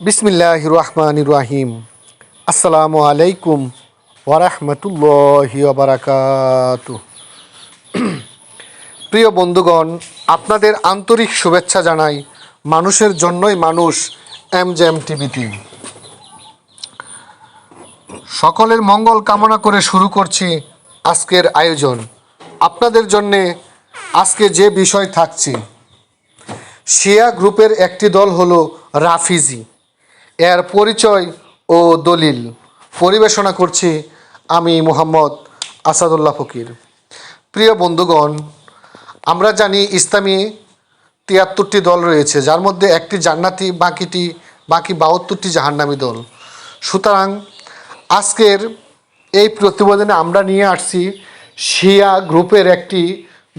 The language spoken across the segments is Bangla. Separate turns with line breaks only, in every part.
বিসমিল্লাহ রহমান রাহিম। আসসালামু আলাইকুম ওরহমতুল্লাহ বারাকাত প্রিয় বন্ধুগণ, আপনাদের আন্তরিক শুভেচ্ছা জানাই মানুষের জন্যই মানুষ এম জে এম টিভিতে। সকলের মঙ্গল কামনা করে শুরু করছি আজকের আয়োজন। আপনাদের জন্যে আজকে যে বিষয় থাকছে, শিয়া গ্রুপের একটি দল হলো রাফিজি। এর পরিচয় ও দলিল পরিবেশনা করছি আমি মোহাম্মদ আসাদুল্লাহ ফকির। প্রিয় বন্ধুগণ, আমরা জানি ইসলামী তিয়াত্তরটি দল রয়েছে, যার মধ্যে একটি জান্নাতি, বাকিটি, বাকি বাহাত্তরটি জাহান্নামি দল। সুতরাং আজকের এই প্রতিবেদনে আমরা নিয়ে আসছি শিয়া গ্রুপের একটি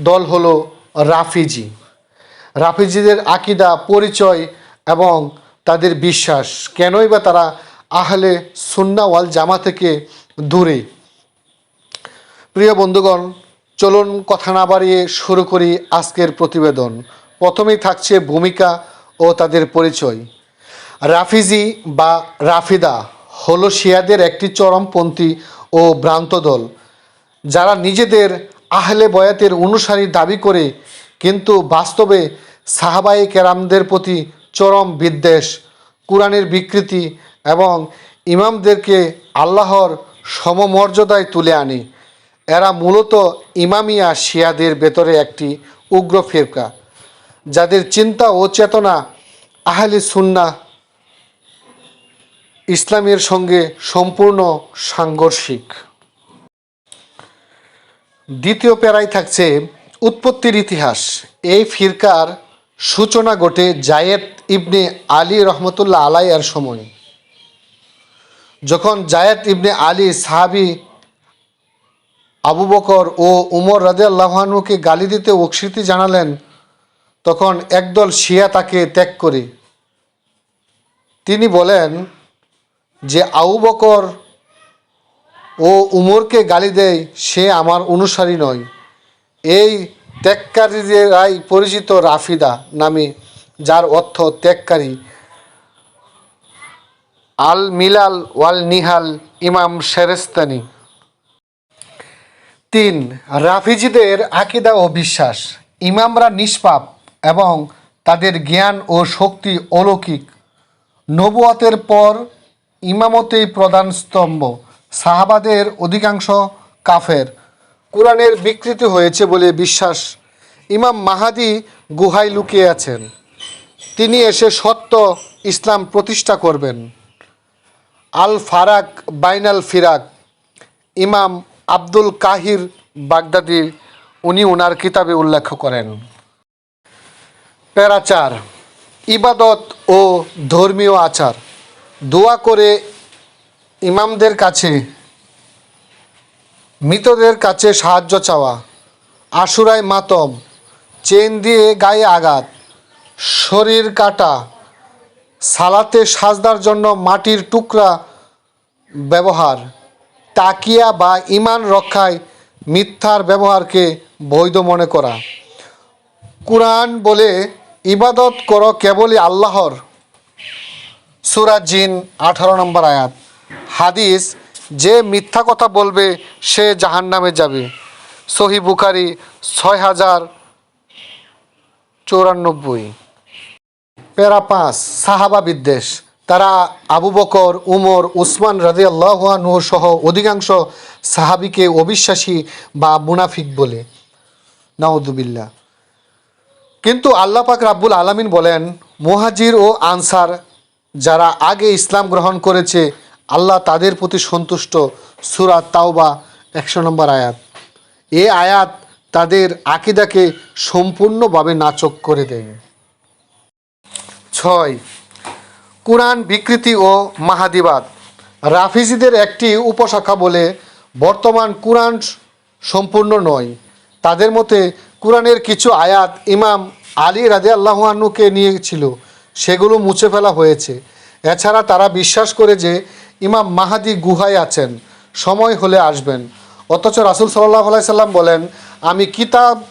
দল হলো রাফিজি। রাফিজিদের আকিদা, পরিচয় এবং তাদের বিশ্বাস। কেনই বা তারা আহলে সুন্না ওয়াল জামা থেকে দূরে? প্রিয় বন্ধুগণ, চলুন কথা না বাড়িয়ে শুরু করি আজকের প্রতিবেদন। প্রথমেই থাকছে ভূমিকা ও তাদের পরিচয়। রাফিজি বা রাফিদা হলো শিয়াদের একটি চরমপন্থী ও ভ্রান্ত দল। যারা নিজেদের আহলে বয়াতের অনুসারী দাবি করে, কিন্তু বাস্তবে সাহাবাই কেরামদের প্রতি চরম বিদ্বেষ, কোরআনের বিকৃতি এবং ইমামদেরকে আল্লাহর সমমর্যাদায় তুলে আনে। এরা মূলত ইমামিয়া শিয়াদের ভেতরে একটি উগ্র ফিরকা, যাদের চিন্তা ও চেতনা আহলে সুন্না ইসলামের সঙ্গে সম্পূর্ণ সাংঘর্ষিক। দ্বিতীয় প্যারায় থাকছে উৎপত্তির ইতিহাস। এই ফিরকার সূচনা ঘটে জায়েদ ইবনে আলী রহমতুল্লাহ আলাইয়ার সময়। যখন জায়েদ ইবনে আলী সাহাবি আবু বকর ও উমর রাদে আল্লাহানুকে গালি দিতে অস্বীকৃতি জানালেন, তখন একদল শিয়া তাকে ত্যাগ করে। তিনি বলেন যে, আবু বকর ও উমরকে গালি দেয়, সে আমার অনুসারী নয়। এই ত্যাগকারীরাই পরিচিত রাফিদা নামে, যার অর্থ ত্যাগকারী আল মিলাল ওয়াল নিহাল ইমাম শেরেস্তানি তিন, রাফিজিদের আকিদা ও বিশ্বাস। ইমামরা নিষ্পাপ এবং তাদের জ্ঞান ও শক্তি অলৌকিক। নবুয়তের পর ইমামতেই প্রধান স্তম্ভ। সাহাবাদের অধিকাংশ কাফের। কোরআনের বিকৃতি হয়েছে বলে বিশ্বাস ইমাম মাহাদি গুহায় লুকিয়ে আছেন। তিনি এসে সত্য ইসলাম প্রতিষ্ঠা করবেন। আল ফারাক বাইনাল ফিরাক ইমাম আব্দুল কাহির বাগদাদি, উনি ওনার কিতাবে উল্লেখ করেন। প্যারাচার ইবাদত ও ধর্মীয় আচার। দোয়া করে ইমামদের কাছে মৃতদের কাছে সাহায্য চাওয়া। আশুরায় মাতম, চেন দিয়ে গায়ে আঘাত, শরীর কাটা, সালাতে সাজদার জন্য মাটির টুকরা ব্যবহার, তাকিয়া বা ইমান রক্ষায় মিথ্যার ব্যবহারকে বৈধ মনে করা। কুরআন বলে, ইবাদত করো কেবলই আল্লাহর। সুরাজিন আঠারো নম্বর আয়াত। হাদিস যে মিথ্যা কথা বলবে, সে জাহান্নামে যাবে। সহি বুখারি ছয় হাজার চৌরানব্বই। প্যারা পাঁচ, সাহাবা বিদ্বেষ। তারা আবু বকর, উমর, উসমান রাজি আল্লাহানু সহ অধিকাংশ সাহাবিকে অবিশ্বাসী বা মুনাফিক বলে। নাউদুবিল্লা কিন্তু আল্লাহ পাক রাব্বুল আলামিন বলেন, মুহাজির ও আনসার যারা আগে ইসলাম গ্রহণ করেছে আল্লাহ তাদের প্রতি সন্তুষ্ট। সুরা তাওবা, একশো নম্বর আয়াত। এ আয়াত তাদের আকিদাকে সম্পূর্ণভাবে নাচক করে দেয়। ছয়, কোরআন বিকৃতি ও মাহাদিবাদ রাফিজিদের একটি উপশাখা বলে বর্তমান কোরআন সম্পূর্ণ নয়। তাদের মতে কোরআনের কিছু আয়াত ইমাম আলী রাজে আল্লাহানুকে নিয়েছিল, সেগুলো মুছে ফেলা হয়েছে। এছাড়া তারা বিশ্বাস করে যে ইমাম মাহাদি গুহায় আছেন। সময় হলে আসবেন। অথচ রাসুল সাল্লাহ সাল্লাম বলেন, আমি কিতাব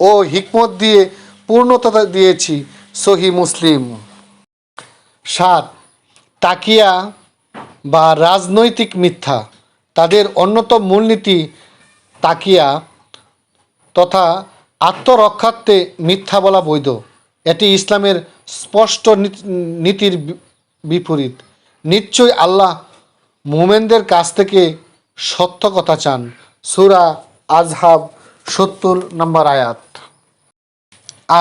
ও হিকমত দিয়ে পূর্ণতা দিয়েছি, সহি মুসলিম। সাত, তাকিয়া বা রাজনৈতিক মিথ্যা। তাদের অন্যতম মূলনীতি তাকিয়া তথা আত্মরক্ষার্থে মিথ্যা বলা বৈধ। এটি ইসলামের স্পষ্ট নীতি- নীতির বিপরীত। নিশ্চয়ই আল্লাহ মোমেনদের কাছ থেকে সত্য কথা চান। সুরা আজহাব সত্তর নম্বর আয়াত।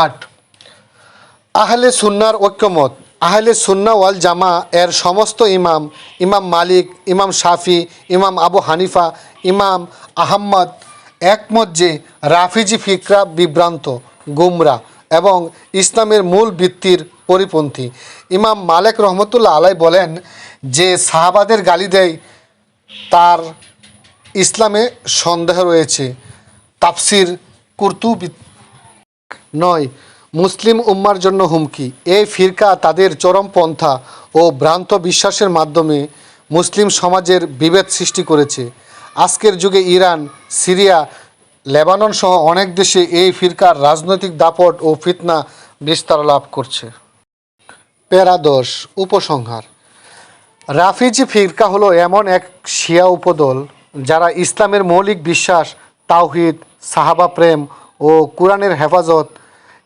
আট। আহলে সুন্নার ঐক্যমত। আহলে সুন্না ওয়াল জামা এর সমস্ত ইমাম ইমাম মালিক, ইমাম শাফি, ইমাম আবু হানিফা, ইমাম আহম্মদ একমত যে রাফিজি ফিকরা বিভ্রান্ত, গুমরা এবং ইসলামের মূল ভিত্তির পরিপন্থী। ইমাম মালেক রহমতুল্লাহ আলাই বলেন যে সাহাবাদের গালি দেয়, তার ইসলামে সন্দেহ রয়েছে। তাফসির কুর্তুবি নয়, মুসলিম উম্মার জন্য হুমকি। এই ফিরকা তাদের চরমপন্থা ও ভ্রান্ত বিশ্বাসের মাধ্যমে মুসলিম সমাজের বিভেদ সৃষ্টি করেছে। আজকের যুগে ইরান, সিরিয়া, লেবানন সহ অনেক দেশে এই ফিরকার রাজনৈতিক দাপট ও ফিতনা বিস্তার লাভ করছে। প্যারাদশ উপসংহার। রাফিজি ফিরকা হলো এমন এক শিয়া উপদল যারা ইসলামের মৌলিক বিশ্বাস, তাওহিদ, সাহাবা প্রেম ও কোরআনের হেফাজত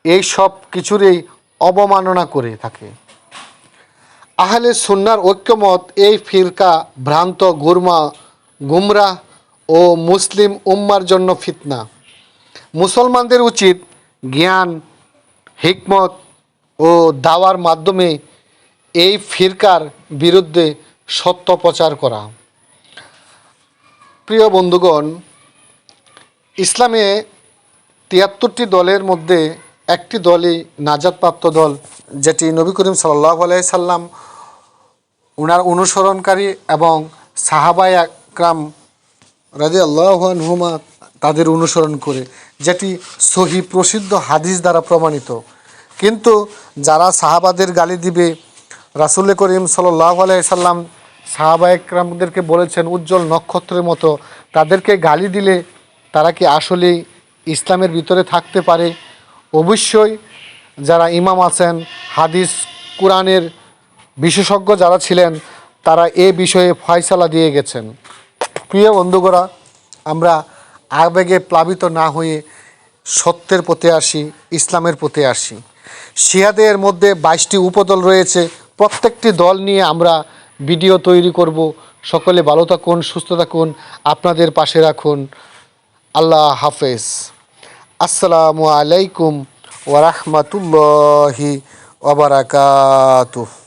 এই সব কিছুরই অবমাননা করে থাকে। আহলে সুন্নার ঐক্যমত এই ফিরকা ভ্রান্ত, গুরমা গুমরা ও মুসলিম উম্মার জন্য ফিতনা। মুসলমানদের উচিত জ্ঞান, হিকমত ও দাওয়ার মাধ্যমে এই ফিরকার বিরুদ্ধে সত্য প্রচার করা। প্রিয় বন্ধুগণ, ইসলামে তিয়াত্তরটি দলের মধ্যে একটি দলই নাজাদপ্রাপ্ত দল, যেটি নবী করিম সাল্লাহ সাল্লাম ওনার অনুসরণকারী এবং সাহাবাই আকরাম রাজি আল্লাহনুমা তাদের অনুসরণ করে, যেটি সহি প্রসিদ্ধ হাদিস দ্বারা প্রমাণিত। কিন্তু যারা সাহাবাদের গালি দিবে রাসুল করিম সাল্লাহ সাল্লাম সাহাবা একরামদেরকে বলেছেন, উজ্জ্বল নক্ষত্রের মতো তাদেরকে গালি দিলে তারা কি আসলেই ইসলামের ভিতরে থাকতে পারে? অবশ্যই যারা ইমাম আছেন, হাদিস, কোরআনের বিশেষজ্ঞ যারা ছিলেন, তারা এ বিষয়ে ফয়সালা দিয়ে গেছেন। প্রিয় বন্ধুগরা, আমরা আবেগে প্লাবিত না হয়ে সত্যের পথে আসি, ইসলামের পথে আসি। শিয়াদের মধ্যে বাইশটি উপদল রয়েছে। প্রত্যেকটি দল নিয়ে আমরা ভিডিও তৈরি করব। সকলে ভালো থাকুন, সুস্থ থাকুন, আপনাদের পাশে রাখুন। আল্লাহ হাফেজ। আসসালামু আলাইকুম ওরহমতুল্লাহি ওবরাকাতুহ